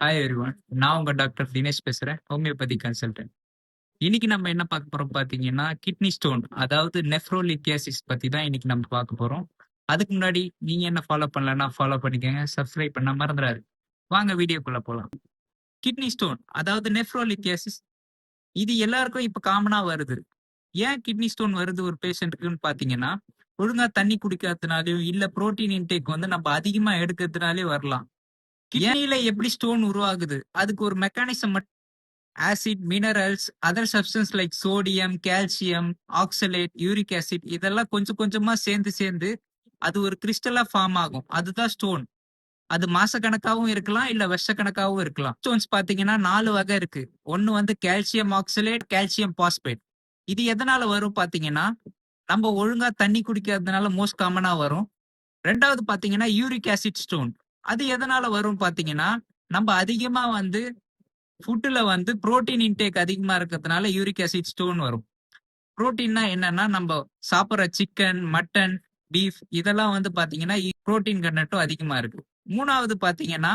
Hi everyone நான் உங்க doctor Dinesh பேசுறேன். ஹோமியோபதி கன்சல்டன்ட் இன்னைக்கு நம்ம என்ன பார்க்க போறோம் பாத்தீங்கன்னா கிட்னி ஸ்டோன் அதாவது நெஃப்ரோலித்தியாசிஸ் பத்தி தான் இன்னைக்கு நம்ம பார்க்க போறோம். அதுக்கு முன்னாடி நீங்க என்ன ஃபாலோ பண்ணலன்னா ஃபாலோ பண்ணிக்கோங்க. சப்ஸ்கிரைப் பண்ண மறந்துடாரு வாங்க வீடியோக்குள்ள போலாம். கிட்னி ஸ்டோன் அதாவது நெஃப்ரோலித்தியாசிஸ் இது எல்லாருக்கும் இப்ப காமனா வருது. ஏன் கிட்னி ஸ்டோன் வருது ஒரு பேஷண்ட்டுக்குன்னு பாத்தீங்கன்னா ஒழுங்கா தண்ணி குடிக்காததுனாலயும் இல்ல புரோட்டீன் இன்டேக் வந்து நம்ம அதிகமா எடுக்கிறதுனாலே வரலாம். கிட்னில எப்படி ஸ்டோன் உருவாகுது? அதுக்கு ஒரு mechanism acid minerals other substance like sodium calcium oxalate uric acid இதெல்லாம் கொஞ்சம் கொஞ்சமா சேர்ந்து சேர்ந்து அது ஒரு கிறிஸ்டலா ஃபார்ம் ஆகும். அதுதான் ஸ்டோன் அது மாசக்கணக்காகவும் இருக்கலாம் இல்ல வருஷக்கணக்காகவும் இருக்கலாம். ஸ்டோன்ஸ் பாத்தீங்கன்னா நாலு வகை இருக்கு. ஒன்னு வந்து கால்சியம் ஆக்சலேட் கால்சியம் பாஸ்பேட் இது எதனால வரும் பாத்தீங்கன்னா நம்ம ஒழுங்கா தண்ணி குடிக்காததுனால மோஸ்ட் காமனா வரும். ரெண்டாவது பாத்தீங்கன்னா யூரிக் ஆசிட் ஸ்டோன் அது எதனால வரும் பாத்தீங்கன்னா நம்ம அதிகமா வந்து ஃபுட்டுல வந்து புரோட்டீன் இன்டேக் அதிகமா இருக்கிறதுனால யூரிக் ஆசிட் ஸ்டோன் வரும். புரோட்டீன்னா என்னன்னா நம்ம சாப்பிட்ற சிக்கன் மட்டன் பீஃப் இதெல்லாம் வந்து பாத்தீங்கன்னா புரோட்டீன் கண்டட்டும் அதிகமா இருக்கு. மூணாவது பாத்தீங்கன்னா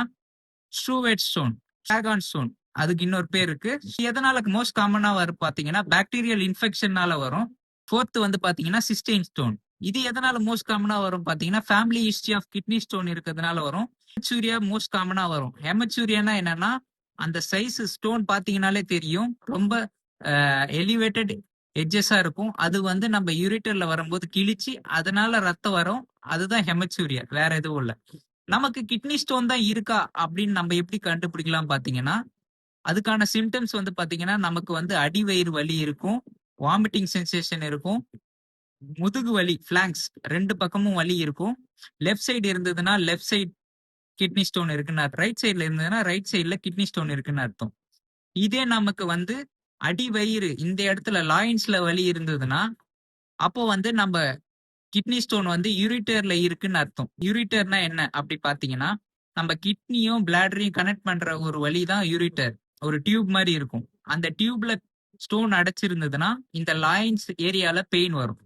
ஸ்டூவேட் ஸ்டோன் ஷாகான் ஸ்டோன் அதுக்கு இன்னொரு பேர் இருக்கு. எதனால மோஸ்ட் காமனா வரும் பாத்தீங்கன்னா பாக்டீரியல் இன்ஃபெக்ஷன்னால வரும். ஃபோர்த்து வந்து பாத்தீங்கன்னா சிஸ்டைன் ஸ்டோன் இது எதனால மோஸ்ட் காமனா வரும் பாத்தீங்கன்னா family history of kidney stone இருக்கிறதுனால வரும். ஹெமச்சூரியா மோஸ்ட் காமனா வரும். ஹெமச்சூரியானா என்னன்னா அந்த சைஸ் ஸ்டோன் பாத்தீங்கன்னாலே தெரியும். ரொம்ப எலிவேட்டட் எட்ஜஸா இருக்கும். அது வந்து நம்ம யூரிட்டர்ல வரும்போது கிழிச்சு அதனால ரத்தம் வரும். அதுதான் ஹெமச்சூரியா வேற எதுவும் இல்ல. நமக்கு கிட்னி ஸ்டோன் தான் இருக்கா அப்படின்னு நம்ம எப்படி கண்டுபிடிக்கலாம் பாத்தீங்கன்னா அதுக்கான சிம்டம்ஸ் வந்து பாத்தீங்கன்னா நமக்கு வந்து அடிவயிறு வலி இருக்கும். வாமிட்டிங் சென்சேஷன் இருக்கும். முதுகு வலி பிளாங்க்ஸ் ரெண்டு பக்கமும் வலி இருக்கும். லெஃப்ட் சைடு இருந்ததுன்னா லெஃப்ட் சைடு கிட்னி ஸ்டோன் இருக்குன்னு ரைட் சைட்ல இருந்ததுன்னா ரைட் சைட்ல கிட்னி ஸ்டோன் இருக்குன்னு அர்த்தம். இதே நமக்கு வந்து அடி வயிறு இந்த இடத்துல லாயின்ஸ்ல வலி இருந்ததுன்னா அப்போ வந்து நம்ம கிட்னி ஸ்டோன் வந்து யூரிட்டர்ல இருக்குன்னு அர்த்தம். யூரிட்டர்னா என்ன? அப்படி பாத்தீங்கன்னா நம்ம கிட்னியும் பிளாடரையும் கனெக்ட் பண்ற ஒரு வழி தான் யூரிட்டர் ஒரு டியூப் மாதிரி இருக்கும். அந்த டியூப்ல ஸ்டோன் அடைச்சிருந்ததுன்னா இந்த லாயின்ஸ் ஏரியால பெயின் வரும்.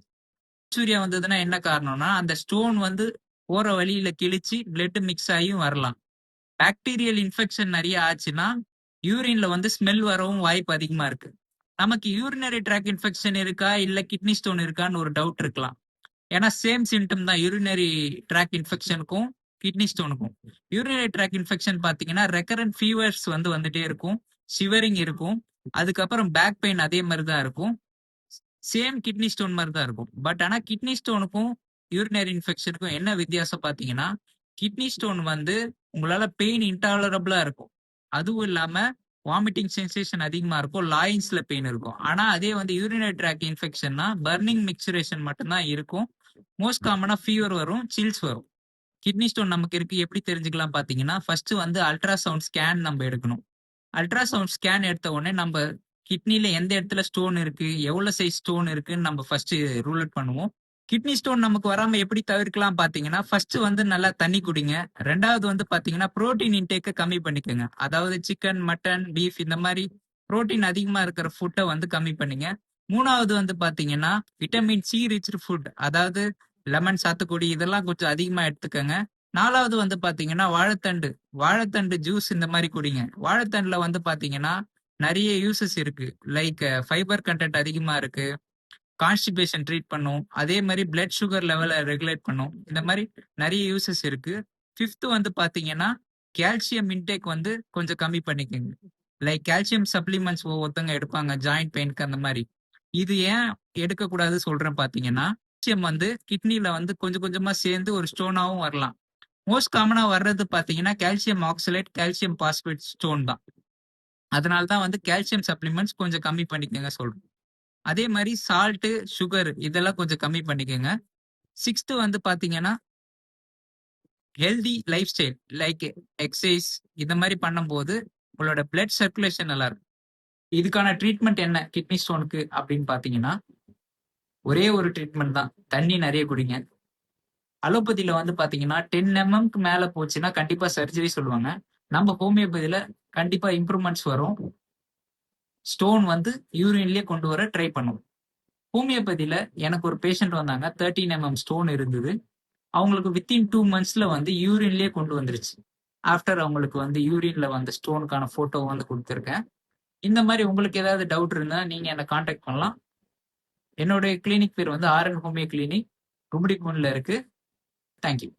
சூர்யா வந்ததுன்னா என்ன காரணம்னா அந்த ஸ்டோன் வந்து போற வழியில கிழிச்சு பிளட் மிக்ஸ் ஆகியும் வரலாம். பாக்டீரியல் இன்ஃபெக்ஷன் நிறைய ஆச்சுன்னா யூரின்ல வந்து ஸ்மெல் வரவும் வாய்ப்பு அதிகமா இருக்கு. நமக்கு யூரினரி ட்ராக் இன்ஃபெக்ஷன் இருக்கா இல்ல கிட்னி ஸ்டோன் இருக்கான்னு ஒரு டவுட் இருக்கலாம். ஏன்னா சேம் சிம்டம் தான் யூரினரி ட்ராக் இன்ஃபெக்ஷனுக்கும் கிட்னி ஸ்டோனுக்கும் யூரினரி ட்ராக் இன்ஃபெக்ஷன் பாத்தீங்கன்னா ரெக்கரண்ட் ஃபீவர்ஸ் வந்து வந்துட்டே இருக்கும் ஷிவரிங் இருக்கும். அதுக்கப்புறம் பேக் பெயின் அதே மாதிரி தான் இருக்கும். சேம் கிட்னி ஸ்டோன் மாதிரி தான் இருக்கும். பட் ஆனால் கிட்னி ஸ்டோனுக்கும் யூரினரி இன்ஃபெக்ஷனுக்கும் என்ன வித்தியாசம் பார்த்தீங்கன்னா கிட்னி ஸ்டோன் வந்து உங்களால் பெயின் இன்டாலரபிளா இருக்கும். அதுவும் இல்லாமல் வாமிட்டிங் சென்சேஷன் அதிகமாக இருக்கும் லாயின்ஸில் பெயின் இருக்கும். ஆனால் அதே வந்து யூரினரி ட்ராக் இன்ஃபெக்ஷன்னா பர்னிங் மிக்சரேஷன் மட்டும்தான் இருக்கும். மோஸ்ட் காமனாக ஃபீவர் வரும் சில்ஸ் வரும். கிட்னி ஸ்டோன் நமக்கு இருக்கு எப்படி தெரிஞ்சுக்கலாம் பார்த்தீங்கன்னா ஃபர்ஸ்ட் வந்து அல்ட்ராசவுண்ட் ஸ்கேன் நம்ம எடுக்கணும். அல்ட்ராசவுண்ட் ஸ்கேன் எடுத்த உடனே நம்ம கிட்னில எந்த இடத்துல ஸ்டோன் இருக்கு எவ்வளவு சைஸ் ஸ்டோன் இருக்குன்னு நம்ம ஃபர்ஸ்ட் ரூல் அவுட் பண்ணுவோம். கிட்னி ஸ்டோன் நமக்கு வராம எப்படி தவிர்க்கலாம் பாத்தீங்கன்னா ஃபர்ஸ்ட் வந்து நல்லா தண்ணி குடிங்க. ரெண்டாவது வந்து பாத்தீங்கன்னா புரோட்டீன் இன்டேக்கை கம்மி பண்ணிக்கோங்க. அதாவது சிக்கன் மட்டன் பீஃப் இந்த மாதிரி ப்ரோட்டீன் அதிகமா இருக்கிற ஃபுட்டை வந்து கம்மி பண்ணுங்க. மூணாவது வந்து பாத்தீங்கன்னா விட்டமின் சி ரிச் ஃபுட் அதாவது லெமன் சாத்துக்குடி இதெல்லாம் கொஞ்சம் அதிகமா எடுத்துக்கோங்க. நாலாவது வந்து பாத்தீங்கன்னா வாழைத்தண்டு. வாழைத்தண்டு ஜூஸ் இந்த மாதிரி குடிங்க. வாழைத்தண்டுல வந்து பாத்தீங்கன்னா நிறைய யூசஸ் இருக்கு. லைக் ஃபைபர் கண்டென்ட் அதிகமா இருக்கு. கான்ஸ்டிபேஷன் ட்ரீட் பண்ணும். அதே மாதிரி பிளட் சுகர் லெவலை ரெகுலேட் பண்ணும். இந்த மாதிரி நிறைய யூசஸ் இருக்கு. ஃபிஃப்த் வந்து பாத்தீங்கன்னா கால்சியம் இன்டேக் வந்து கொஞ்சம் கம்மி பண்ணிக்கோங்க. லைக் கால்சியம் சப்ளிமெண்ட்ஸ் ஒவ்வொருத்தவங்க எடுப்பாங்க. ஜாயிண்ட் பெயினுக்கு அந்த மாதிரி. இது ஏன் எடுக்கக்கூடாது சொல்றேன் பாத்தீங்கன்னா கால்சியம் வந்து கிட்னில வந்து கொஞ்சம் கொஞ்சமா சேர்ந்து ஒரு ஸ்டோனாவும் வரலாம். மோஸ்ட் காமனா வர்றது பாத்தீங்கன்னா calcium oxalate calcium phosphate stone தான். அதனால தான் வந்து கால்சியம் சப்ளிமெண்ட்ஸ் கொஞ்சம் கம்மி பண்ணிக்கோங்க சொல்றேன் அதே மாதிரி சால்ட்டு சுகர் இதெல்லாம் கொஞ்சம் கம்மி பண்ணிக்கோங்க. சிக்ஸ்த்து வந்து பார்த்தீங்கன்னா healthy lifestyle like exercise இந்த மாதிரி பண்ணும்போது உங்களோட பிளட் சர்க்குலேஷன் நல்லா இருக்கும். இதுக்கான ட்ரீட்மெண்ட் என்ன? கிட்னி ஸ்டோனுக்கு அப்படின்னு பார்த்தீங்கன்னா ஒரே ஒரு ட்ரீட்மெண்ட் தான். தண்ணி நிறைய குடிங்க. அலோபதியில் வந்து பார்த்தீங்கன்னா டென் எம்எம்க்கு மேலே போச்சுன்னா கண்டிப்பாக சர்ஜரி சொல்லுவாங்க. நம்ம ஹோமியோபதியில கண்டிப்பா இம்ப்ரூவ்மெண்ட்ஸ் வரும். ஸ்டோன் வந்து யூரின்லயே கொண்டு வர ட்ரை பண்ணுவோம். ஹோமியோபதியில எனக்கு ஒரு பேஷண்ட் வந்தாங்க. தேர்ட்டின் எம்எம் ஸ்டோன் இருந்தது. அவங்களுக்கு வித்தின் டூ மந்த்ஸ்ல வந்து யூரின்லயே கொண்டு வந்துருச்சு. ஆஃப்டர் அவங்களுக்கு வந்து யூரின்ல வந்து ஸ்டோனுக்கான போட்டோ வந்து கொடுத்துருக்கேன். இந்த மாதிரி உங்களுக்கு ஏதாவது டவுட் இருந்தால் நீங்கள் என்னை காண்டாக்ட் பண்ணலாம். என்னுடைய கிளினிக் பேர் வந்து ஆர்என் ஹோமியோ கிளினிக் கும்மிடிப்பூனில் இருக்குது தேங்க்யூ